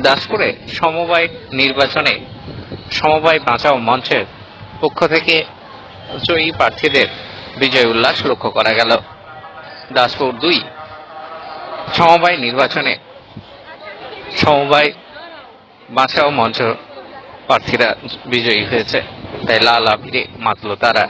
দাসপুরে সমবায় নির্বাচনে, সমবায় বাঁচাও মঞ্চের পক্ষ থেকে জয়ী প্রার্থীদের বিজয় উল্লাস লক্ষ্য করা গেল। দাসপুর দুই, সমবায় নির্বাচনে সমবায় বাঁচাও মঞ্চ প্রার্থীরা বিজয়ী হয়েছে। তাই লাল আবিরে মাতল তারা।